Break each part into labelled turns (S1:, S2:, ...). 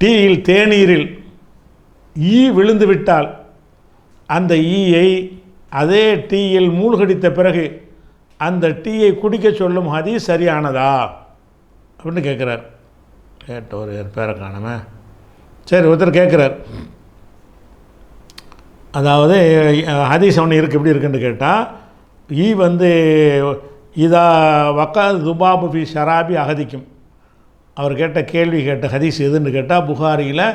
S1: டீயில் தேநீரில் ஈ விழுந்து விட்டால் அந்த ஈயை அதே டீயில் மூழ்கடித்த பிறகு அந்த டீயை குடிக்க சொல்லும் ஹதீஸ் சரியானதா? அப்படின்னு கேட்குறார். கேட்ட ஒரு பேரை காணாம. சரி ஒருத்தர் கேட்குறார். அதாவது ஹதீஸ் ஒன்று இருக்குது எப்படி இருக்குன்னு கேட்டால் ஈ வந்து இதா வக்கா துபாபு ஃபி ஷராபி அகதிக்கும். அவர் கேட்ட கேள்வி கேட்ட ஹதீஸ் எதுன்னு கேட்டால் புகாரியில்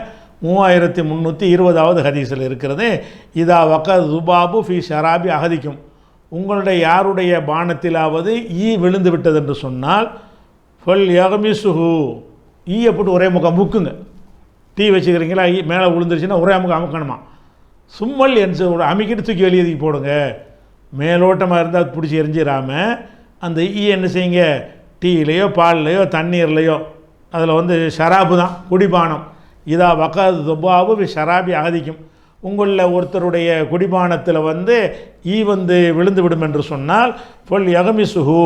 S1: மூவாயிரத்தி முந்நூற்றி இருபதாவது ஹதீஸில் இருக்கிறது இதா வக்க துபாபு ஃபி ஷராபி அகதிக்கும். உங்களுடைய யாருடைய பானத்திலாவது ஈ விழுந்து விட்டது என்று சொன்னால் ஃபல் யகமிசுஹு ஈயை போட்டு ஒரே முகம் முக்குங்க. டீ வச்சுக்கிறீங்களா ஈ மேலே விழுந்துருச்சுன்னா ஒரே முகம் அமுக்கணுமா? சும்மல் என் அமைக்கிட்டு தூக்கி வெளியே தூக்கி போடுங்க. மேலோட்டமாக இருந்தால் பிடிச்சி எரிஞ்சிடாம அந்த ஈ என்ன செய்யுங்க? டீலையோ பால்லையோ தண்ணீர்லையோ அதில் வந்து ஷராபு தான் குடிபானம். இதா வக்காது துபாவு ஷராபி அகதிக்கும். உங்களில் ஒருத்தருடைய குடிபானத்தில் வந்து ஈ வந்து விழுந்து விடும் என்று சொன்னால் பொல் யகமிசுஹு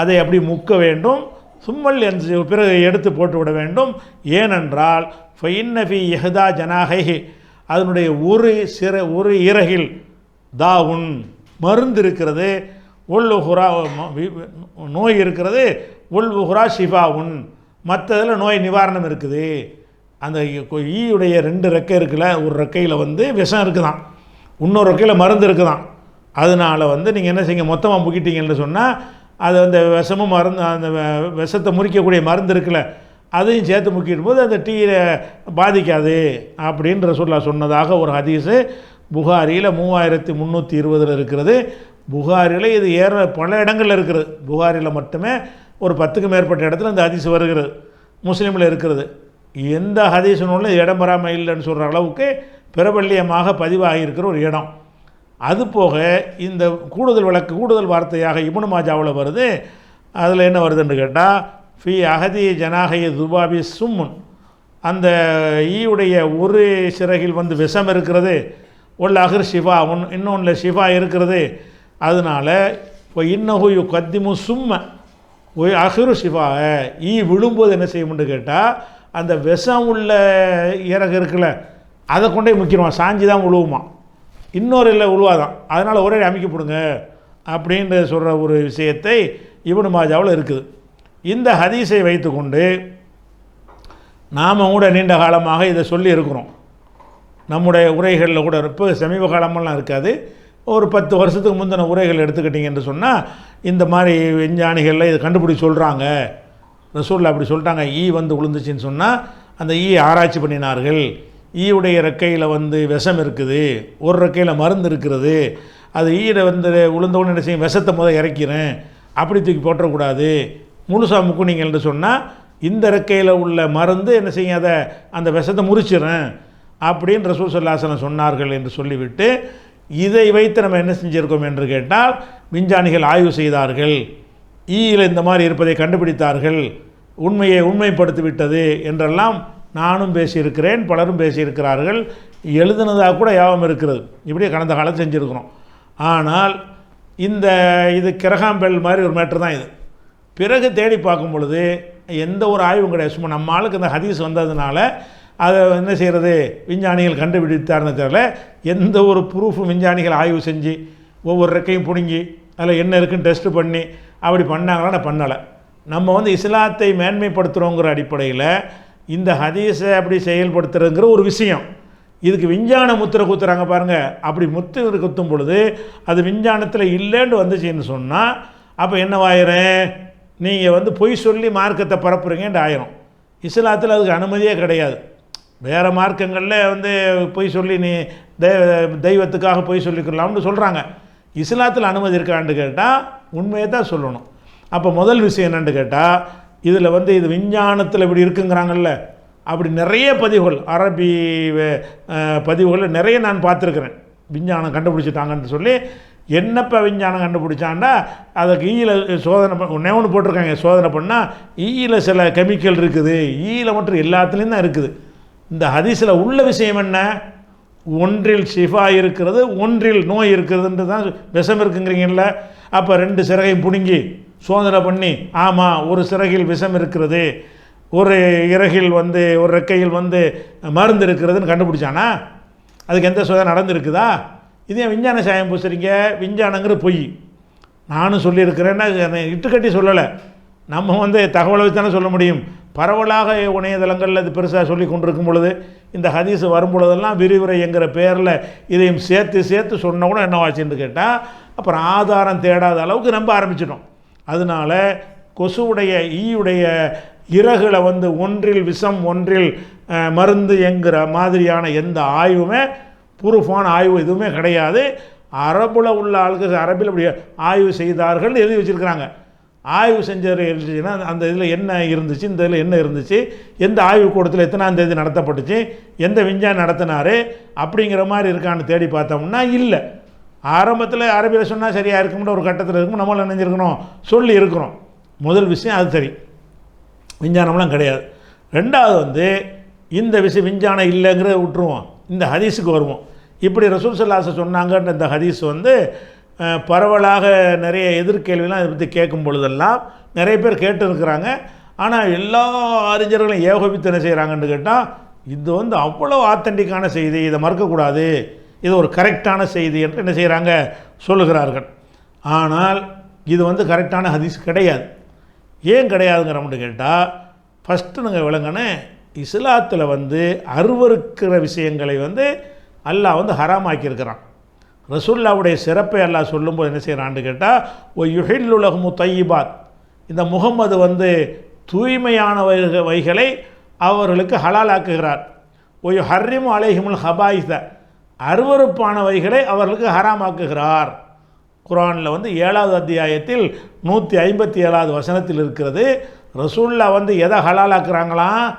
S1: அதை அப்படி முக்க வேண்டும். சும்மல் என்று பிறகு எடுத்து போட்டு விட வேண்டும். ஏனென்றால் ஃபைன்னஃபி யஹதா ஜனாகை அதனுடைய ஒரு சிற ஒரு இறகில் தாவுன் மருந்து இருக்கிறது. உள் உஹுரா நோய் இருக்கிறது. உல் உஹுரா உன் மற்றதில் நோய் நிவாரணம் இருக்குது. அந்த ஈயுடைய ரெண்டு ரெக்கை இருக்குல்ல ஒரு ரெக்கையில் வந்து விஷம் இருக்குதான். இன்னொரு ரெக்கையில் மருந்து இருக்குதான். அதனால் வந்து நீங்கள் என்ன செய்யுங்க மொத்தமாக முக்கிட்டீங்கன்னு சொன்னால் அது அந்த விஷமும் மருந்து அந்த விஷத்தை முறிக்கக்கூடிய மருந்து இருக்குல்ல அதையும் சேர்த்து முக்கிடும் போது அந்த டீயை பாதிக்காது அப்படின்ற சொல்ல சொன்னதாக ஒரு ஹதீஸு புகாரியில் மூவாயிரத்தி முந்நூற்றி இருபதில் இருக்கிறது. புகாரியில் இது ஏற பல இடங்களில் இருக்கிறது. புகாரியில் மட்டுமே ஒரு பத்துக்கு மேற்பட்ட இடத்துல இந்த ஹதீஸ் வருகிறது. முஸ்லீமில் இருக்கிறது. எந்த ஹதீஸ் நூலில் இடம் பெறாமல் இல்லைன்னு சொல்கிற அளவுக்கு பிரபல்யமாக பதிவாகியிருக்கிற ஒரு இடம். அது போக இந்த கூடுதல் விளக்கு கூடுதல் வார்த்தையாக இபுனு மாஜாவில் வருது. அதில் என்ன வருதுன்னு கேட்டால் ஃபி அகதி ஜனாகைய துபாபி சும்முன். அந்த ஈயுடைய ஒரு சிறகில் வந்து விஷம் இருக்கிறது. உள்ள அகர் ஷிஃபா. ஒன் இன்னொன்றில் ஷிஃபா இருக்கிறது. அதனால் இப்போ இன்னகு யு கத்திமு சும்ம. ஒய் அகரு சிவாவை ஈ விழும்போது என்ன செய்யும்னு கேட்டால் அந்த விஷம் உள்ள இறகு இருக்குல்ல அதை கொண்டே முக்கிடுவான். சாஞ்சி தான் உழுவுமா. இன்னொரு இல்லை உழுவாதான். அதனால் ஒரே அமைக்கப்படுங்க அப்படின்னு சொல்கிற ஒரு விஷயத்தை இவனு மாஜாவில் இருக்குது. இந்த ஹதீஸை வைத்துக்கொண்டு நாம் கூட நீண்ட காலமாக இதை சொல்லி இருக்கிறோம் நம்முடைய உரைகளில் கூட இப்போ சமீப காலமெல்லாம் இருக்காது. ஒரு பத்து வருஷத்துக்கு முந்தின உரைகள் எடுத்துக்கிட்டிங்கன்னு சொன்னால் இந்த மாதிரி விஞ்ஞானிகளில் இதை கண்டுபிடிச்சி சொல்கிறாங்க ரசூலில் அப்படி சொல்லிட்டாங்க. ஈ வந்து விழுந்துச்சின்னு சொன்னால் அந்த ஈ ஆராய்ச்சி பண்ணினார்கள். ஈயுடைய ரெக்கையில் வந்து விஷம் இருக்குது. ஒரு ரெக்கையில் மருந்து இருக்கிறது அது ஈட வந்து விழுந்தவுடனே என்ன செய்யும்? விஷத்தை முதல் இறக்கிறேன். அப்படி தூக்கி போட்டுறக்கூடாது முழுசாக முக்குனீங்கன்னு சொன்னால் இந்த ரெக்கையில் உள்ள மருந்து என்ன செய்யும்? அதை அந்த விஷத்தை முறிச்சிடறேன். அப்படின்னு ரசூல் சொல்லாசனம் சொன்னார்கள் என்று சொல்லிவிட்டு இதை வைத்து நம்ம என்ன செஞ்சுருக்கோம் என்று கேட்டால் விஞ்ஞானிகள் ஆய்வு செய்தார்கள். ஈயில் இந்த மாதிரி இருப்பதை கண்டுபிடித்தார்கள். உண்மையை உண்மைப்படுத்தி விட்டது என்றெல்லாம் நானும் பேசியிருக்கிறேன் பலரும் பேசியிருக்கிறார்கள். எழுதுனதாக கூட யாபம் இருக்கிறது. இப்படியே கடந்த காலம் செஞ்சுருக்கிறோம். ஆனால் இந்த இது கிரகாம்பெல் மாதிரி ஒரு மேட்ரு தான் இது. பிறகு தேடி பார்க்கும் பொழுது எந்த ஒரு ஆய்வும் கிடையாது. சும்மா நம்ம ஆளுக்கு இந்த ஹதீஸ் வந்ததுனால அதை என்ன செய்கிறது விஞ்ஞானிகள் கண்டுபிடித்தார்னு தெரியல எந்த ஒரு ப்ரூஃபும் விஞ்ஞானிகள் ஆய்வு செஞ்சு ஒவ்வொரு ரெக்கையும் பிடுங்கி அதில் என்ன இருக்குன்னு டெஸ்ட் பண்ணி அப்படி பண்ணாங்களா? நான் பண்ணலை. நம்ம வந்து இஸ்லாத்தை மேன்மைப்படுத்துகிறோங்கிற அடிப்படையில் இந்த ஹதீஸை அப்படி செயல்படுத்துறதுங்கிற ஒரு விஷயம். இதுக்கு விஞ்ஞான முத்திரை குத்துறாங்க பாருங்கள் அப்படி முத்திரை குத்தும் பொழுது அது விஞ்ஞானத்தில் இல்லைன்னு வந்துச்சுன்னு சொன்னால் அப்போ என்னவாயிரும் நீங்கள் வந்து பொய் சொல்லி மார்க்கத்தை பரப்புறீங்கன்ட்டு ஆயிரும். இஸ்லாத்தில் அதுக்கு அனுமதியே கிடையாது. வேறு மார்க்கங்களில் வந்து பொய் சொல்லி நீ தெய்வத்துக்காக பொய் சொல்லிக்கலாம்னு சொல்கிறாங்க இஸ்லாத்தில் அனுமதி இருக்கான்னு கேட்டால் உண்மையை தான் சொல்லணும். அப்போ முதல் விஷயம் என்னென்னு கேட்டால் இதில் வந்து இது விஞ்ஞானத்தில் இப்படி இருக்குங்கிறாங்கல்ல அப்படி நிறைய பதிவுகள் அரபி பதிவுகளில் நிறைய நான் பார்த்துருக்குறேன். விஞ்ஞானம் கண்டுபிடிச்சிட்டாங்கன்னு சொல்லி என்னப்போ விஞ்ஞானம் கண்டுபிடிச்சாண்டா அதுக்கு ஈயில் சோதனை பண்ண ஒன்று போட்டிருக்காங்க. சோதனை பண்ணால் ஈயில் சில கெமிக்கல் இருக்குது. ஈயில் மட்டும் எல்லாத்துலேயும் தான் இருக்குது. இந்த ஹதீஸில் உள்ள விஷயம் என்ன? ஒன்றில் ஷிஃபா இருக்கிறது ஒன்றில் நோய் இருக்கிறதுன்றது தான் விஷம் இருக்குங்கிறீங்கல்ல. அப்போ ரெண்டு சிறகையும் பிடுங்கி சோதனை பண்ணி ஆமாம் ஒரு சிறகில் விஷம் இருக்கிறது ஒரு இறகில் வந்து ஒரு ரெக்கையில் வந்து மருந்து இருக்கிறதுன்னு கண்டுபிடிச்சானா? அதுக்கு எந்த சோதனை நடந்துருக்குதா? இது ஏன் விஞ்ஞான சாயம் பூசுறீங்க? விஞ்ஞானங்கிற பொய். நானும் சொல்லியிருக்கிறேன்னா இட்டுக்கட்டி சொல்லலை. நம்ம வந்து தகவலை வச்சு தானே சொல்ல முடியும். பரவலாக இணையதளங்களில் இது பெருசாக சொல்லி கொண்டிருக்கும் பொழுது இந்த ஹதீஸ் வரும் பொழுதெல்லாம் விரிவுரை என்கிற பேரில் இதையும் சேர்த்து சேர்த்து சொன்ன கூட என்னவாச்சுன்னு கேட்டால் அப்புறம் ஆதாரம் தேடாத அளவுக்கு நம்ப ஆரம்பிச்சிட்டோம். அதனால கொசுவுடைய ஈயுடைய இறகுல வந்து ஒன்றில் விஷம் ஒன்றில் மருந்து என்கிற மாதிரியான எந்த ஆய்வுமே ப்ரூஃபான ஆய்வு எதுவுமே கிடையாது. அரபில் உள்ள ஆளுக்கு அரபில் அப்படி ஆய்வு செய்தார்கள் எழுதி வச்சிருக்கிறாங்க. ஆய்வு செஞ்சவர் எழுதிச்சுன்னா அந்த இதில் என்ன இருந்துச்சு இந்த இதில் என்ன இருந்துச்சு எந்த ஆய்வு கூடத்தில் எத்தனாம் தேதி நடத்தப்பட்டுச்சு எந்த விஞ்ஞானி நடத்தினாரு அப்படிங்கிற மாதிரி இருக்கான்னு தேடி பார்த்தோம்னா இல்லை. ஆரம்பத்தில் அரபியில் சொன்னால் சரியாக இருக்கும்னு ஒரு கட்டத்தில் இருக்கும் நம்மளும் நினைஞ்சிருக்கணும் சொல்லி இருக்கிறோம். முதல் விஷயம் அது சரி. விஞ்ஞானம்லாம் கிடையாது. ரெண்டாவது வந்து இந்த விஷயம் விஞ்ஞானம் இல்லைங்கிறத விட்டுருவோம். இந்த ஹதீஸுக்கு வருவோம். இப்படி ரசூல் சல்லாச சொன்னாங்கன்ற இந்த ஹதீஸ் வந்து பரவலாக நிறைய எதிர்கேள்விலாம் இதை பற்றி கேட்கும் பொழுதெல்லாம் நிறைய பேர் கேட்டுருக்கிறாங்க. ஆனால் எல்லா அறிஞர்களும் ஏகோபித்து என்ன செய்கிறாங்கன்னு கேட்டால் இது வந்து அவ்வளோ ஆத்தென்டிக்கான செய்தி இதை மறுக்கக்கூடாது. இது ஒரு கரெக்டான செய்தி என்று என்ன செய்கிறாங்க சொல்லுகிறார்கள். ஆனால் இது வந்து கரெக்டான ஹதீஸ் கிடையாது. ஏன் கிடையாதுங்கிறோம்னு கேட்டால் ஃபஸ்ட்டு நீங்கள் விளங்கினே இஸ்லாத்தில் வந்து அருவருக்கிற விஷயங்களை வந்து அல்லாஹ் வந்து ஹராமாக்கியிருக்கிறான். ரசுல்லாவுடைய சிறப்பை அல்லாஹ் சொல்லும்போது என்ன செய்கிறான்னு கேட்டால் ஒ யுஹில்லுலகமு தையிபாத். இந்த முகம்மது வந்து தூய்மையான வைக- வைகளை அவர்களுக்கு ஹலாலாக்குகிறார். ஒய் ஹர்ரிமு அலைஹிமுல் ஹபாயிஸ. அருவருப்பானவைகளை அவர்களுக்கு ஹராமாக்குகிறார். குரானில் வந்து ஏழாவது அத்தியாயத்தில் நூற்றி ஐம்பத்தி ஏழாவது வசனத்தில் இருக்கிறது ரசூல்லா வந்து எதை ஹலாலாக்குறாங்களாம்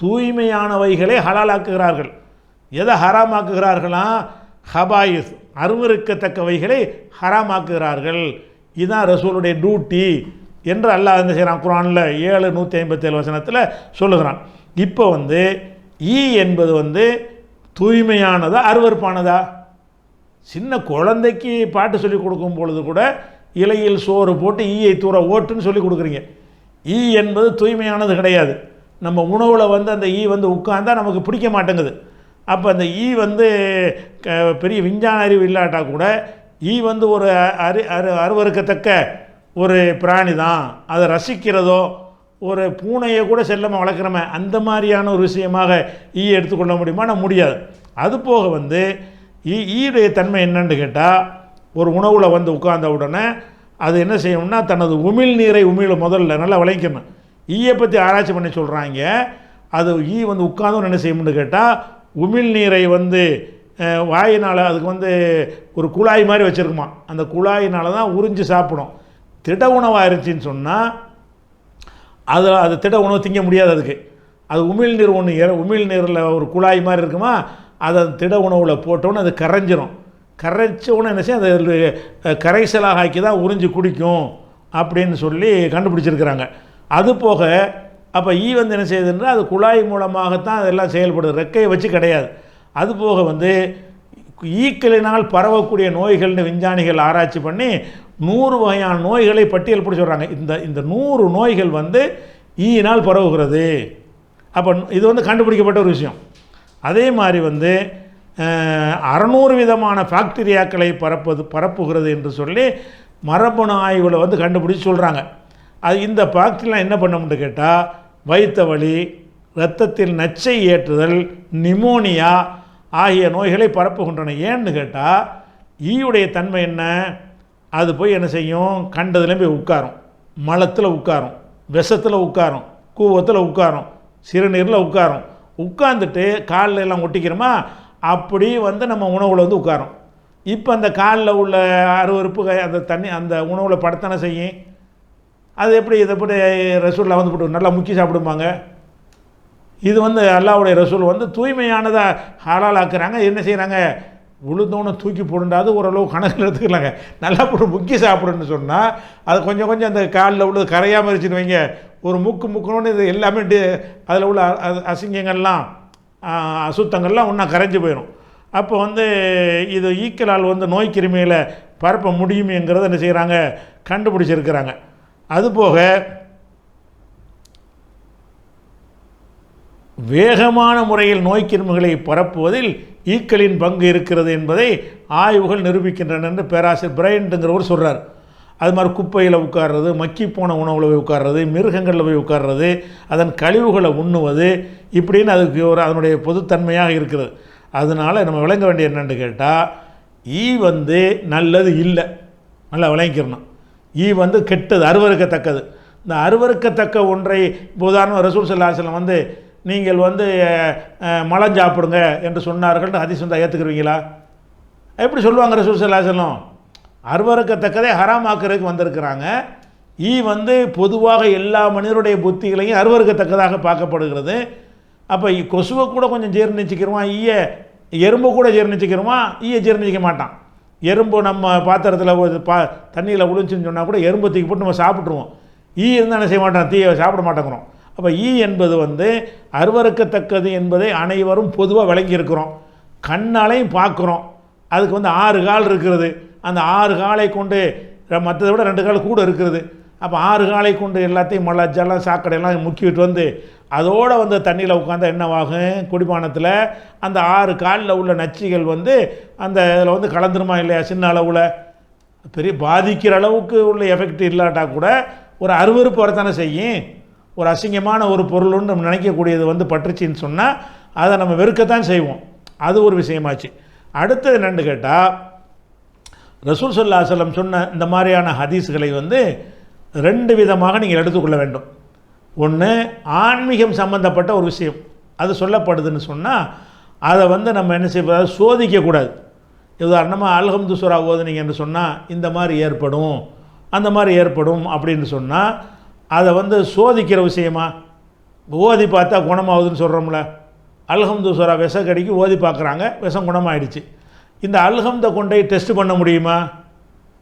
S1: தூய்மையானவைகளை ஹலாலாக்குகிறார்கள். எதை ஹராமாக்குகிறார்களாம் ஹபாயிஸ். அருவருக்கத்தக்கவைகளை ஹராமாக்குகிறார்கள். இதுதான் ரசூலுடைய டியூட்டி என்று அல்லாஹ் என்ன செய்கிறான்? குரானில் ஏழு நூற்றி ஐம்பத்தேழு வசனத்தில் சொல்லுகிறான். இப்போ வந்து ஈ என்பது வந்து தூய்மையானதா அருவருப்பானதா? சின்ன குழந்தைக்கு பாட்டு சொல்லி கொடுக்கும் பொழுது கூட இலையில் சோறு போட்டு ஈயை தூர ஓட்டுன்னு சொல்லி கொடுக்குறீங்க. ஈ என்பது தூய்மையானது கிடையாது. நம்ம உணவில் வந்து அந்த ஈ வந்து உட்கார்ந்தா நமக்கு பிடிக்க மாட்டேங்குது. அப்போ அந்த ஈ வந்து க- பெரிய விஞ்ஞான அறிவு இல்லாட்டா கூட ஈ வந்து ஒரு அரு அரு அருவறுக்கத்தக்க ஒரு பிராணி தான். அதை ரசிக்கிறதோ ஒரு பூனையை கூட செல்லமாக வளர்க்குறமே அந்த மாதிரியான ஒரு விஷயமாக ஈ எடுத்துக்கொள்ள முடியுமா? முடியாது. அது போக வந்து ஈ ஈயுடைய தன்மை என்னன்னு கேட்டால் ஒரு உணவில் வந்து உட்கார்ந்த உடனே அது என்ன செய்யணும்னா தனது உமிழ் நீரை உமிழ முதல்ல நல்லா விளைக்கணும். ஈயை பற்றி ஆராய்ச்சி பண்ணி சொல்கிறாங்க அது ஈ வந்து உட்கார்ந்து என்ன செய்யணும்னு கேட்டால் உமிழ் நீரை வந்து வாயினால் அதுக்கு வந்து ஒரு குழாய் மாதிரி வச்சுருக்குமா? அந்த குழாயினால் தான் உறிஞ்சு சாப்பிடும். திட உணவாக இருந்துச்சின்னு சொன்னால் அது அது திட உணவு திங்க முடியாது அதுக்கு. அது உமிழ் நீர் ஒன்று ஏற உமிழ் நீரில் ஒரு குழாய் மாதிரி இருக்குமா அதை திட உணவில் போட்டோன்னு அது கரைஞ்சிரும். கரைச்ச உடனே என்ன செய்யும் அது கரைசலாக ஆக்கி தான் உறிஞ்சி குடிக்கும் அப்படின்னு சொல்லி கண்டுபிடிச்சிருக்கிறாங்க. அது போக அப்போ ஈ வந்து என்ன செய்யுதுன்னா அது குழாய் மூலமாகத்தான் அதெல்லாம் செயல்படுது. ரெக்கையை வச்சு கிடையாது. அதுபோக வந்து ஈக்களினால் பரவக்கூடிய நோய்கள்னு விஞ்ஞானிகள் ஆராய்ச்சி பண்ணி நூறு வகையான நோய்களை பட்டியல் போட்டு சொல்கிறாங்க இந்த இந்த நூறு நோய்கள் வந்து ஈயினால் பரவுகிறது. அப்போ இது வந்து கண்டுபிடிக்கப்பட்ட ஒரு விஷயம். அதே மாதிரி வந்து அறநூறு விதமான பாக்டீரியாக்களை பரப்பது பரப்புகிறது என்று சொல்லி மரபணு ஆய்வில் வந்து கண்டுபிடிச்சி சொல்கிறாங்க அது இந்த பாக்டீரியா என்ன பண்ணும்னு கேட்டால் வயிற்று வலி இரத்தத்தில் நச்சை ஏற்றுதல் நிமோனியா ஆகிய நோய்களை பரப்புகின்றன. ஏன்னு கேட்டால் ஈயுடைய தன்மை என்ன? அது போய் என்ன செய்யும்? கண்டதுலேயும் போய் உட்காரும். மலத்தில் உட்காரும். விஷத்தில் உட்காரும். கூவத்தில் உட்காரும். சிறுநீரில் உட்காரும். உட்காந்துட்டு காலில் எல்லாம் ஒட்டிக்கிறோமா அப்படி வந்து நம்ம உணவில் வந்து உட்காரும். இப்போ அந்த காலில் உள்ள அருவருப்பு அந்த தண்ணி அந்த உணவில் படத்தனை செய்யும்? அது எப்படி இதை எப்படி ரசூலில் வந்து போட்டு நல்லா முக்கி சாப்பிடுவாங்க இது வந்து அல்லாவுடைய ரசூல் வந்து தூய்மையானதை ஹலாலாக்குறாங்க. என்ன செய்கிறாங்க உளுந்தோன்னு தூக்கி போடுண்டாது ஓரளவு கணக்கில் எடுத்துக்கலாங்க. நல்லா போட்டு முக்கி சாப்பிடுன்னு சொன்னால் அது கொஞ்சம் கொஞ்சம் அந்த காலில் உள்ளது கரையாமல் இருந்துச்சுன்னு வைங்க. ஒரு முக்கு முக்கணும்னு இது எல்லாமே அதில் உள்ள அ- அசிங்கங்கள்லாம் அசுத்தங்கள்லாம் ஒன்றா கரைஞ்சு போயிடும் அப்போ வந்து இது ஈக்கலால் வந்து நோய் கிருமியில் பரப்ப முடியுமேங்கிறத என்ன செய்கிறாங்க கண்டுபிடிச்சிருக்கிறாங்க. அதுபோக வேகமான முறையில் நோய் கிருமிகளை பரப்புவதில் ஈக்களின் பங்கு இருக்கிறது என்பதை ஆய்வுகள் நிரூபிக்கின்றன என்று பேராசிரியர் பிரையண்ட்டுங்கிறவர் சொல்கிறார் அது மாதிரி குப்பையில் உட்கார்றது மக்கி போன உணவில் போய் உட்கார்றது மிருகங்களில் போய் உட்கார்றது அதன் கழிவுகளை உண்ணுவது இப்படின்னு அதுக்கு ஒரு அதனுடைய பொதுத்தன்மையாக இருக்கிறது. அதனால் நம்ம விளங்க வேண்டிய என்னென்னு கேட்டால் ஈ வந்து நல்லது இல்லை. நல்லா விளங்கிக்கிறணும் ஈ வந்து கெட்டது அருவறுக்கத்தக்கது இந்த அருவறுக்கத்தக்க ஒன்றை இப்போ உதாரணம் ரசூல் சல்லாஹலம் வந்து நீங்கள் வந்து மலம் சாப்பிடுங்க என்று சொன்னார்கள் ஹதீஸ் வந்து ஏற்றுக்குருவீங்களா எப்படி சொல்லுவாங்க ரசூல் சல்லாஹலம் அருவருக்கத்தக்கதை ஹராமாக்குறதுக்கு வந்திருக்கிறாங்க. ஈ வந்து பொதுவாக எல்லா மனிதருடைய புத்திகளையும் அருவறுக்கத்தக்கதாக பார்க்கப்படுகிறது. அப்போ கொசுவை கூட கொஞ்சம் ஜீர்ணிச்சிக்கிறோமா ஈய எறும்பு கூட ஜீர்ணிச்சிக்கிறோமா ஈய ஜீர்ணிக்க மாட்டான். எறும்பு நம்ம பாத்திரத்தில் ஒரு பா தண்ணியில் விழுந்துச்சுன்னு சொன்னால் கூட எறும்பு தூக்கி போட்டு நம்ம சாப்பிட்ருவோம் ஈ இருந்தால் என்ன செய்ய மாட்டோம் தீயை சாப்பிட மாட்டேங்கிறோம். அப்போ ஈ என்பது வந்து அருவறுக்கத்தக்கது என்பதை அனைவரும் பொதுவாக விளங்கியிருக்கிறோம். கண்ணாலையும் பார்க்குறோம். அதுக்கு வந்து ஆறு கால் இருக்கிறது. அந்த ஆறு காலை கொண்டு மற்றதை விட ரெண்டு கால் கூட இருக்கிறது. அப்போ ஆறு காலை கொண்டு எல்லாத்தையும் மழை ஜலம் சாக்கடை எல்லாம் முக்கிவிட்டு வந்து அதோடு வந்து தண்ணியில் உட்காந்தா என்னவாகும்? குடிபானத்தில் அந்த ஆறு காலில் உள்ள நச்சுகள் வந்து அந்த இதில் வந்து கலந்துருமா இல்லையா சின்ன அளவில்? பெரிய பாதிக்கிற அளவுக்கு உள்ள எஃபெக்ட் இல்லாட்டா கூட ஒரு அருவருப்பு வரத்தானே செய்யும். ஒரு அசிங்கமான ஒரு பொருள்னு நம்ம நினைக்கக்கூடியது வந்து பற்றுச்சின்னு சொன்னால் அதை நம்ம வெறுக்கத்தான் செய்வோம். அது ஒரு விஷயமாச்சு. அடுத்தது என்னன்னு கேட்டால் ரசூல் சல்லா சொன்ன இந்த மாதிரியான ஹதீஸ்களை வந்து ரெண்டு விதமாக நீங்கள் எடுத்துக்கொள்ள வேண்டும். ஒன்று ஆன்மீகம் சம்பந்தப்பட்ட ஒரு விஷயம். அது சொல்லப்படுதுன்னு சொன்னால் அதை வந்து நம்ம என்ன செய்ய சோதிக்கக்கூடாது உதாரணமாக அல்ஹம்து சுரா ஓதுனீங்கன்னு சொன்னால் இந்த மாதிரி ஏற்படும் அந்த மாதிரி ஏற்படும் அப்படின்னு சொன்னால் அதை வந்து சோதிக்கிற விஷயமா? ஓதி பார்த்தா குணமாகுதுன்னு சொல்கிறோம்ல அல்ஹம்து சுரா விஷக்கடிக்கு ஓதி பார்க்குறாங்க விஷம் குணமாயிடுச்சு. இந்த அல்ஹம்தை கொண்டு போய் டெஸ்ட் பண்ண முடியுமா?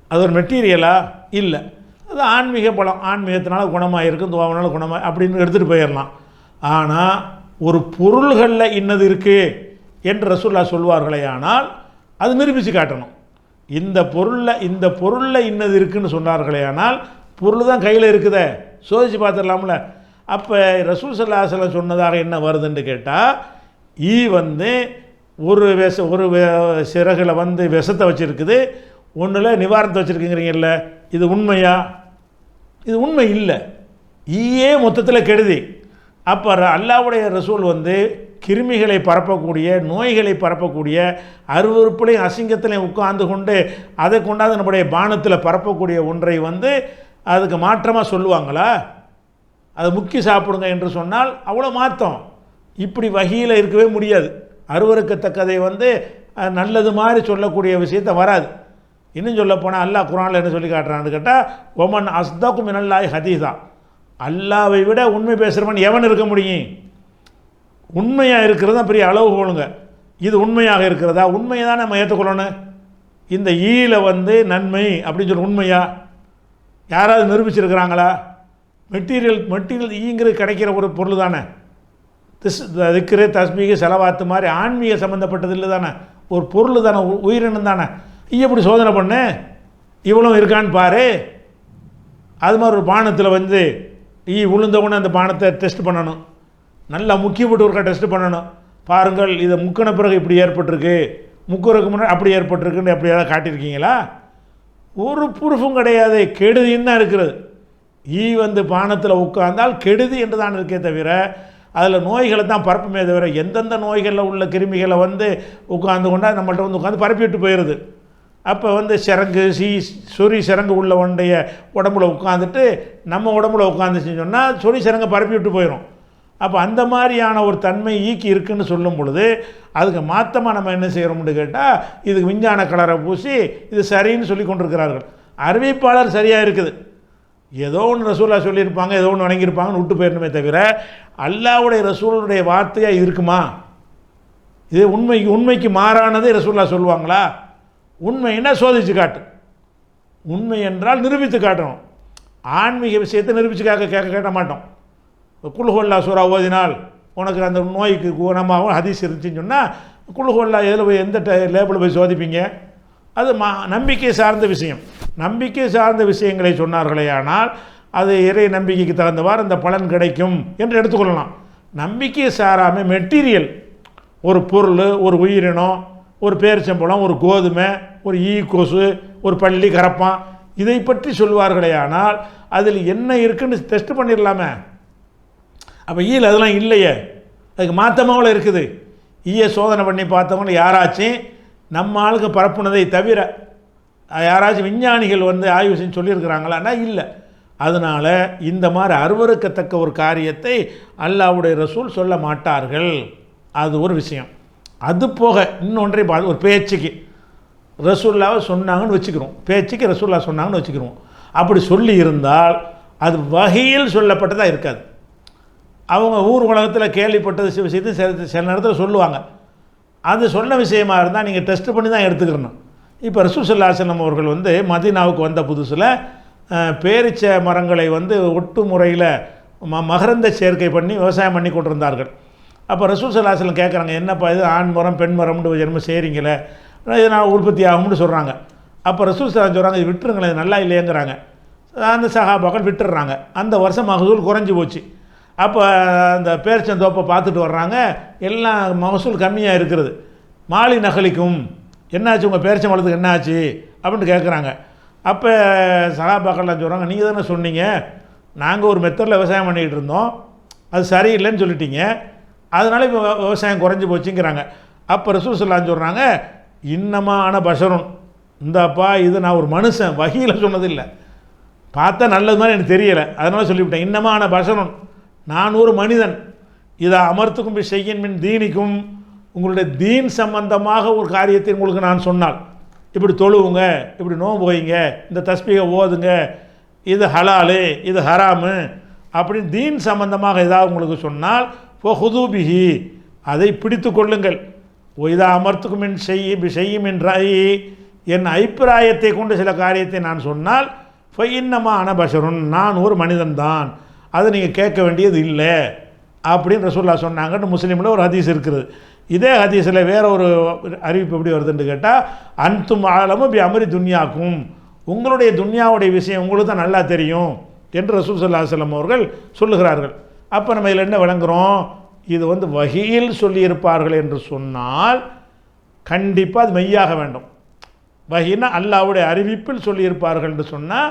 S1: அது ஒரு மெட்டீரியலா? இல்லை. அது ஆன்மீக பலம். ஆன்மீகத்தினால குணமாக இருக்கும் துவாவினால குணமாக அப்படின்னு எடுத்துகிட்டு போயிடலாம். ஆனால் ஒரு பொருள்களில் இன்னது இருக்குது என்று ரசூல்லா சொல்வார்களே ஆனால் அது நிரூபித்து காட்டணும். இந்த பொருளில் இந்த பொருளில் இன்னது இருக்குன்னு சொன்னார்களே ஆனால் பொருள் தான் கையில் இருக்குதே. சோதிச்சு பார்த்துடலாம்ல. அப்போ ரசூல் சல்லாஹலம் சொன்னதாக என்ன வருதுன்னு கேட்டால் ஈ வந்து ஒரு விஷ ஒரு வே- சிறகுல வந்து விஷத்தை வச்சுருக்குது. ஒன்றில் நிவாரணத்தை வச்சுருக்குங்கிறீங்கல்ல இது உண்மையா? இது உண்மை இல்லை. ஈயே மொத்தத்தில் கெடுதி. அப்போ ர- ரசூல் வந்து கிருமிகளை பரப்பக்கூடிய நோய்களை பரப்பக்கூடிய அருவறுப்புலையும் அசிங்கத்திலையும் உட்கார்ந்து கொண்டு அதை கொண்டாந்து நம்முடைய பானத்தில் பரப்பக்கூடிய ஒன்றை வந்து அதுக்கு மாற்றமாக சொல்லுவாங்களா? அதை முக்கி சாப்பிடுங்க என்று சொன்னால் அவ்வளோ மாற்றம். இப்படி வகையில் இருக்கவே முடியாது. அருவருக்கத்தக்கதை வந்து நல்லது மாதிரி சொல்லக்கூடிய விஷயத்த வராது. இன்னும் சொல்ல போனால் அல்லாஹ் குரானில் என்ன சொல்லி காட்டுறான்னு கேட்டால் ஒமன் அஸ்தகு மினல்லாய் ஹதீதா அல்லாவை விட உண்மை பேசுகிறவன் எவன் இருக்க முடியும்? உண்மையாக இருக்கிறது தான் பெரிய அளவுகோலுங்க இது உண்மையாக இருக்கிறதா? உண்மையை தான் நம்ம ஏற்றுக்கொள்ளணும். இந்த ஈல வந்து நன்மை அப்படின்னு சொல்லி உண்மையா? யாராவது நிரூபிச்சிருக்கிறாங்களா? மெட்டீரியல் மெட்டீரியல் ஈங்கிறது கிடைக்கிற ஒரு பொருள் தானே. திஸ் திக்ரு தஸ்மீக செலவாத்து மாதிரி ஆன்மீக சம்மந்தப்பட்டது இல்லை தானே. ஒரு பொருள் தானே உ- உயிரினம் தானே. ஈ எப்படி சோதனை பண்ண? இவ்வளோ இருக்கான்னு பாரு. அது மாதிரி ஒரு பானத்தில் வந்து ஈ உளுந்தவுடனே அந்த பானத்தை டெஸ்ட் பண்ணணும். நல்லா முக்கியப்பட்டு ஒருக்கா டெஸ்ட் பண்ணணும். பாருங்கள் இதை முக்கின பிறகு இப்படி ஏற்பட்டிருக்கு. முக்குறதுக்கு முன்னாடி அப்படி ஏற்பட்டிருக்குன்னு அப்படி ஏதாவது காட்டியிருக்கீங்களா? ஒரு ப்ரூஃபும் கிடையாது. கெடுதின்னு தான் இருக்கிறது. ஈ வந்து பானத்தில் உட்கார்ந்தால் கெடுதி என்று தான் இருக்கே தவிர அதில் நோய்களை தான் பரப்புமே தவிர எந்தெந்த நோய்களில் உள்ள கிருமிகளை வந்து உட்காந்து கொண்டா நம்மள்ட்ட வந்து உட்காந்து பரப்பிவிட்டு போயிடுது அப்போ வந்து சிறங்கு சீ சொறி சிறங்கு உள்ள ஒன்றைய உடம்புல உட்காந்துட்டு நம்ம உடம்புல உட்காந்துச்சுன்னு சொன்னால் சொறி சிறங்கை பரப்பி விட்டு போயிடும் அப்போ அந்த மாதிரியான ஒரு தன்மை ஈக்கி இருக்குன்னு சொல்லும் பொழுது அதுக்கு மாற்றமாக நம்ம என்ன செய்கிறோம்னு கேட்டால் இதுக்கு விஞ்ஞான கலரை பூசி இது சரின்னு சொல்லி கொண்டிருக்கிறார்கள். அறிவிப்பாளர் சரியாக இருக்குது. ஏதோ ஒன்று ரசூலா சொல்லியிருப்பாங்க ஏதோ ஒன்று வணங்கியிருப்பாங்கன்னு விட்டு போயிடணுமே தவிர அல்லாவுடைய ரசூலுடைய வார்த்தையாக இருக்குமா? இது உண்மைக்கு உண்மைக்கு மாறானதே ரசூல்லா சொல்லுவாங்களா? உண்மைன்னா சோதித்து காட்டு? உண்மை என்றால் நிரூபித்து காட்டணும். ஆன்மீக விஷயத்தை நிரூபித்து கேட்க கேட்க கேட்ட மாட்டோம். குல்ஹோல்லா சூறா ஓதினால் உனக்கு அந்த நோய்க்கு குணமாகவும் ஹதீஸ் இருந்துச்சுன்னு சொன்னால் குல்ஹோல்லா எதில் போய் எந்த லேபில் போய் சோதிப்பீங்க? அது மா நம்பிக்கை சார்ந்த விஷயம். நம்பிக்கை சார்ந்த விஷயங்களை சொன்னார்களே ஆனால் அது இறை நம்பிக்கைக்கு தகுந்தவாறு அந்த பலன் கிடைக்கும் என்று எடுத்துக்கொள்ளலாம். நம்பிக்கை சாராமல் மெட்டீரியல் ஒரு பொருள் ஒரு உயிரினம் ஒரு பேரிச்சம்பழம் ஒரு கோதுமை ஒரு ஈ கொசு ஒரு பள்ளி கரப்பான். இதை பற்றி சொல்வார்களே ஆனால் அதில் என்ன இருக்குன்னு டெஸ்ட் பண்ணிடலாமே. அப்போ ஈயில் அதெல்லாம் இல்லையே. அதுக்கு மாற்றமாவில் இருக்குது? ஈய சோதனை பண்ணி பார்த்தவங்க யாராச்சும் நம்ம ஆளுக்கு பரப்புனதை தவிர யாராச்சும் விஞ்ஞானிகள் வந்து ஆய்வு செஞ்சு சொல்லியிருக்கிறாங்களான்னா இல்லை. அதனால் இந்த மாதிரி அருவருக்கத்தக்க ஒரு காரியத்தை அல்லாஹ்வுடைய ரசூல் சொல்ல மாட்டார்கள். அது ஒரு விஷயம். அது போக இன்னொன்றை பா ஒரு பேச்சுக்கு. ரசூல்லாவை சொன்னாங்கன்னு வச்சுக்கிறோம். பேச்சுக்கு ரசூல்லா சொன்னாங்கன்னு வச்சுக்கிறோம். அப்படி சொல்லி இருந்தால் அது வகையில் சொல்லப்பட்டதாக இருக்காது. அவங்க ஊர் உலகத்தில் கேள்விப்பட்டது சில விஷயத்தை சில சில நேரத்தில் சொல்லுவாங்க. அது சொன்ன விஷயமா இருந்தால் நீங்கள் டெஸ்ட் பண்ணி தான் எடுத்துக்கிறணும் இப்போ ரசூசல்லாசனம் அவர்கள் வந்து மதீனாவுக்கு வந்த புதுசில் பேரிச்ச மரங்களை வந்து ஒட்டு முறையில் ம மகரந்த சேர்க்கை பண்ணி விவசாயம் பண்ணி கொண்டிருந்தார்கள். அப்போ ரசூசல்லாசலம் கேட்குறாங்க என்னப்பா இது? ஆண் மரம் பெண் மரம்னு என்னமோ செய்கிறீங்களே இது நான் உற்பத்தி ஆகும்னு சொல்கிறாங்க அப்போ ரசூசல்லாம் சொல்கிறாங்க இது விட்டுருங்களேன் இது நல்லா இல்லையேங்கிறாங்க. அந்த சகாபாக்கள் விட்டுடுறாங்க அந்த வருஷம் மகசூல் குறைஞ்சி போச்சு. அப்போ அந்த பேரிச்சந்தோப்பை பார்த்துட்டு வர்றாங்க எல்லாம் மகசூல் கம்மியாக இருக்கிறது. மாலி நகலிக்கும். என்னாச்சு உங்கள் பேரிச்சம் வளத்துக்கு என்னாச்சு? அப்படின்ட்டு கேட்குறாங்க அப்போ சகாபாக்கள்லாம் சொல்கிறாங்க நீங்கள் தானே சொன்னீங்க. நாங்கள் ஒரு மெத்தடில் விவசாயம் பண்ணிக்கிட்டு இருந்தோம். அது சரியில்லைன்னு சொல்லிட்டீங்க. அதனால் இப்போ விவசாயம் குறைஞ்சி போச்சுங்கிறாங்க. அப்போ ரசூசல்லான்னு சொல்கிறாங்க இன்னமான பஷரும் இந்தாப்பா இது நான் ஒரு மனுஷன் வகையில் சொன்னதில்லை. பார்த்தா நல்லது மாதிரி எனக்கு தெரியலை. அதனால் சொல்லிவிட்டேன் இன்னமான பஷரும் நான் ஒரு மனிதன். இதை அமர்த்துக்கும் செய்யின் மின் தீனிக்கும். உங்களுடைய தீன் சம்பந்தமாக ஒரு காரியத்தை உங்களுக்கு நான் சொன்னால் இப்படி தொழுவுங்க இப்படி நோன்பு வைங்க இந்த தஸ்பீகை ஓதுங்க இது ஹலாலு இது ஹராமு அப்படின்னு தீன் சம்பந்தமாக ஏதாவது உங்களுக்கு சொன்னால் ஃபஹுதூபிஹி அதை பிடித்து கொள்ளுங்கள். இதா அமர்த்துக்கும் என் செய்யும் செய்யும் என்றாயி என் அபிப்பிராயத்தை கொண்டு சில காரியத்தை நான் சொன்னால் ஃபைன்னமா அனபஷருன் நான் ஒரு மனிதன்தான் அதை நீங்கள் கேட்க வேண்டியது இல்லை அப்படின்னு ரசூல்லா சொன்னாங்கன்னு முஸ்லீமில் ஒரு ஹதீஸ் இருக்குது. இதே ஹதீஸில் வேற ஒரு அறிவிப்பு எப்படி வருதுன்னு கேட்டால் அன்தும் ஆலமும் இப்படி அமரி துன்யாக்கும் உங்களுடைய துன்யாவுடைய விஷயம் உங்களுக்கு தான் நல்லா தெரியும் என்று ரசூல் சல்லா செல்லம் அவர்கள் சொல்லுகிறார்கள். அப்போ நம்ம இதில் என்ன விளங்குகிறோம் இது வந்து வகையில் சொல்லியிருப்பார்கள் என்று சொன்னால் கண்டிப்பாக அது மெய்யாக வேண்டும். வகைன்னா அல்லாவுடைய அறிவிப்பில் சொல்லியிருப்பார்கள் என்று சொன்னால்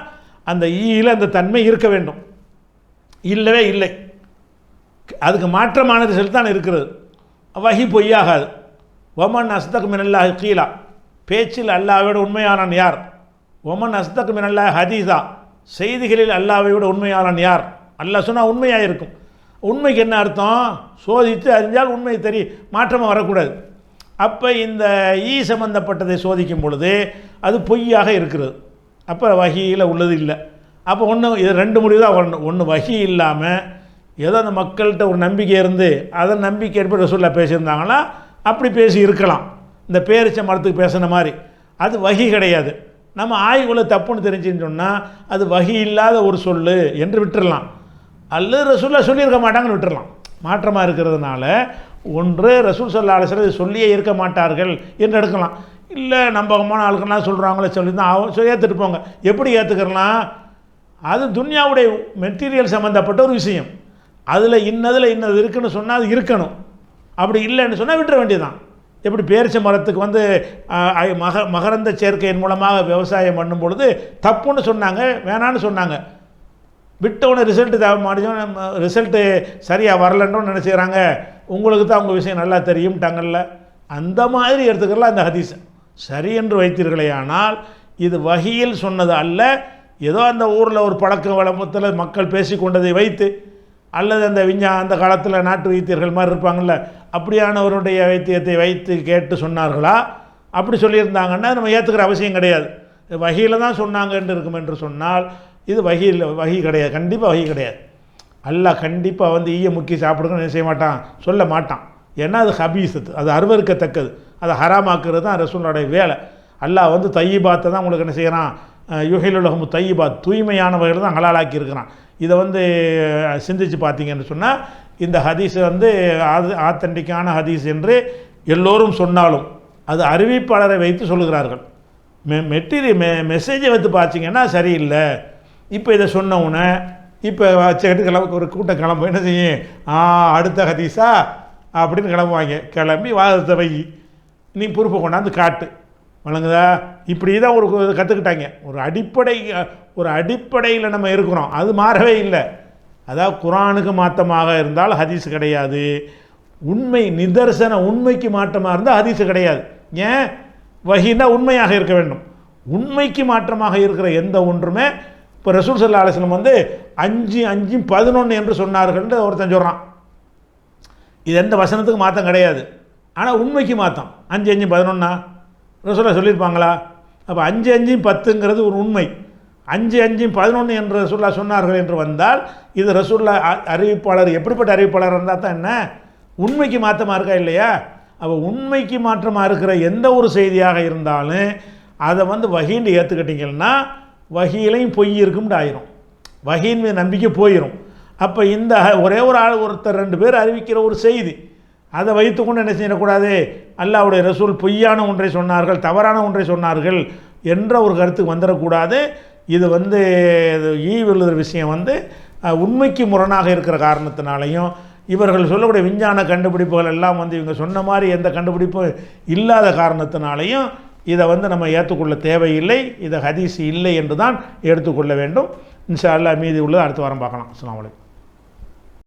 S1: அந்த ஈயில் அந்த தன்மை இருக்க வேண்டும். இல்லவே இல்லை. அதுக்கு மாற்றமான ரிசல்ட் தான் இருக்கிறது. வகி பொய்யாகாது. ஒமன் அஸ்தக் மினல்லாஹ் கீழா பேச்சில் அல்லாஹ்வை விட உண்மையானன் யார்? ஒமன் அஸ்தக் மினல்லாஹ் ஹதீஸா. செய்திகளில் அல்லாஹ்வை விட உண்மையானன் யார்? அல்லாஹ் சொன்னால் உண்மையாக இருக்கும் உண்மைக்கு என்ன அர்த்தம்? சோதித்து அறிஞ்சால் உண்மை தெரிய மாற்றமாக வரக்கூடாது. அப்போ இந்த ஈ சம்பந்தப்பட்டதை சோதிக்கும் பொழுது அது பொய்யாக இருக்கிறது. அப்போ வகையில் உள்ளது இல்லை. அப்போ ஒன்று இது ரெண்டு முடிவு தான் ஒன்று ஒன்று வகி இல்லாமல் ஏதோ அந்த மக்கள்கிட்ட ஒரு நம்பிக்கை இருந்து அதன் நம்பிக்கை ஏற்ப ரசூல்லா பேசியிருந்தாங்களா? அப்படி பேசி இருக்கலாம். இந்த பேரிச்ச மரத்துக்கு பேசின மாதிரி. அது வகி கிடையாது. நம்ம ஆய்வுகளை தப்புன்னு தெரிஞ்சுன்னு சொன்னால் அது வகி இல்லாத ஒரு சொல்லு என்று விட்டுடலாம் அல்லது ரசூலாக சொல்லியிருக்க மாட்டாங்கன்னு விட்டுறலாம். மாற்றமாக இருக்கிறதுனால ஒன்று ரசூல் சல்லா அலிஸ்லாம் சொல்லியே இருக்க மாட்டார்கள் என்று எடுக்கலாம். இல்லை நம்பகமான ஆளுக்கெல்லாம் சொல்கிறாங்களே சொல்லி தான் அவ சொல்லி ஏற்றுட்டு போங்க. எப்படி ஏற்றுக்கிறலாம் அது துன்யாவுடைய மெட்டீரியல் சம்மந்தப்பட்ட ஒரு விஷயம். அதில் இன்னதில் இன்னது இருக்குன்னு சொன்னால் அது இருக்கணும். அப்படி இல்லைன்னு சொன்னால் விட்டுற வேண்டியதுதான். எப்படி பேரிச்ச மரத்துக்கு வந்து மக மகரந்த சேர்க்கையின் மூலமாக விவசாயம் பண்ணும் பொழுது தப்புன்னு சொன்னாங்க வேணான்னு சொன்னாங்க. விட்டவுடனே ரிசல்ட்டு தேவை மாட்டேன் ரிசல்ட்டு சரியாக வரலன்னு நினச்சிக்கிறாங்க. உங்களுக்கு தான் உங்கள் விஷயம் நல்லா தெரியும்ட்டாங்கல்ல அந்த மாதிரி எடுத்துக்கலாம் அந்த ஹதீஸ். சரி என்று வைத்தீர்களே ஆனால் இது வகையில் சொன்னது அல்ல. ஏதோ அந்த ஊரில் ஒரு பழக்க வழக்கத்தில் மக்கள் பேசிக்கொண்டதை வைத்து அல்லது அந்த விஞ்ஞா அந்த காலத்தில் நாட்டு வைத்தியர்கள் மாதிரி இருப்பாங்கள்ல அப்படியானவருடைய வைத்தியத்தை வைத்து கேட்டு சொன்னார்களா? அப்படி சொல்லியிருந்தாங்கன்னா நம்ம ஏற்றுக்கிற அவசியம் கிடையாது. வகையில் தான் சொன்னாங்க என்று இருக்கும் என்று சொன்னால் இது வகையில் வகை கிடையாது. கண்டிப்பாக வகை கிடையாது. அல்லாஹ் கண்டிப்பாக வந்து ஈய முக்கி சாப்பிடுங்கன்னு என்ன செய்ய மாட்டான்? சொல்ல மாட்டான். ஏன்னா அது ஹபீசத்து அது அருவருக்கத்தக்கது. அதை ஹராமாக்குறது தான் ரசூலுடைய வேலை. அல்லாஹ் வந்து தையிபாத்தை தான் உங்களுக்கு என்ன செய்கிறான் யுகைலுலகம் தையிபாத் தூய்மையானவர்கள் தான் ஹலாலாக்கி இருக்கிறான். இதை வந்து சிந்திச்சு பார்த்தீங்கன்னு சொன்னால் இந்த ஹதீஸ் வந்து ஆது ஆத்தண்டிக்கான ஹதீஸ் என்று எல்லோரும் சொன்னாலும் அது அறிவிப்பாளரை வைத்து சொல்லுகிறார்கள். மெ மெட்டீரியல் மெ மெசேஜை வைத்து பார்த்தீங்கன்னா சரியில்லை. இப்போ இதை சொன்ன உடனே இப்போ வச்சுக்கிட்டு கிளம்ப ஒரு கூட்டம் கிளம்ப என்ன செய்யும்? ஆ அடுத்த ஹதீஸா? அப்படின்னு கிளம்புவாங்க. கிளம்பி வாதத்தை வை. நீ பொறுப்பை கொண்டாந்து காட்டு. வழங்குதா இப்படி தான் ஒரு கற்றுக்கிட்டாங்க ஒரு அடிப்படை ஒரு அடிப்படையில் நம்ம இருக்கிறோம். அது மாறவே இல்லை. அதாவது குரானுக்கு மாற்றமாக இருந்தால் ஹதீஸ் கிடையாது. உண்மை நிதர்சன உண்மைக்கு மாற்றமாக இருந்தால் ஹதீஸ் கிடையாது. ஏன்? வகின்னா உண்மையாக இருக்க வேண்டும். உண்மைக்கு மாற்றமாக இருக்கிற எந்த ஒன்றுமே இப்போ ரசூல் சல்லா அலிஸ்லம் வந்து அஞ்சு அஞ்சு பதினொன்று என்று சொன்னார்கள்னு ஒருத்தன் சொல்கிறான் இது எந்த வசனத்துக்கு மாற்றம் கிடையாது. ஆனால் உண்மைக்கு மாற்றம் அஞ்சு அஞ்சு பதினொன்னா? ரசூலா சொல்லியிருப்பாங்களா? அப்போ அஞ்சு அஞ்சு பத்துங்கிறது ஒரு உண்மை. அஞ்சு அஞ்சு பதினொன்று என்று ரசூல்லா சொன்னார்கள் என்று வந்தால் இது ரசூல்லா அ- அறிவிப்பாளர் எப்படிப்பட்ட அறிவிப்பாளர் இருந்தால் தான் என்ன? உண்மைக்கு மாற்றமாக இருக்கா இல்லையா? அப்போ உண்மைக்கு மாற்றமாக இருக்கிற எந்த ஒரு செய்தியாக இருந்தாலும் அதை வந்து வகிண்டு ஏற்றுக்கிட்டீங்கன்னா வகையிலையும் பொய் இருக்கும்னு ஆயிரும். வகையின் மீது நம்பிக்கை போயிடும் அப்போ இந்த ஒரே ஒரு ஆள் ஒருத்தர் ரெண்டு பேர் அறிவிக்கிற ஒரு செய்தி அதை வைத்துக்கொண்டு என்ன செய்யக்கூடாது? அல்லாவுடைய ரசூல் பொய்யான ஒன்றை சொன்னார்கள் தவறான ஒன்றை சொன்னார்கள் என்ற ஒரு கருத்துக்கு வந்துடக்கூடாது. இது வந்து இது ஈவிழுகிற விஷயம் வந்து உண்மைக்கு முரணாக இருக்கிற காரணத்தினாலையும் இவர்கள் சொல்லக்கூடிய விஞ்ஞான கண்டுபிடிப்புகள் எல்லாம் வந்து இவங்க சொன்ன மாதிரி எந்த கண்டுபிடிப்பும் இல்லாத காரணத்தினாலையும் இதை வந்து நம்ம ஏற்றுக்கொள்ள தேவையில்லை இதை ஹதீஸ் இல்லை என்று தான் எடுத்துக்கொள்ள வேண்டும். இன்ஷா அல்லா மீதி உள்ளது அடுத்த வாரம் பார்க்கலாம். அஸ்லாம் வலைக்கம்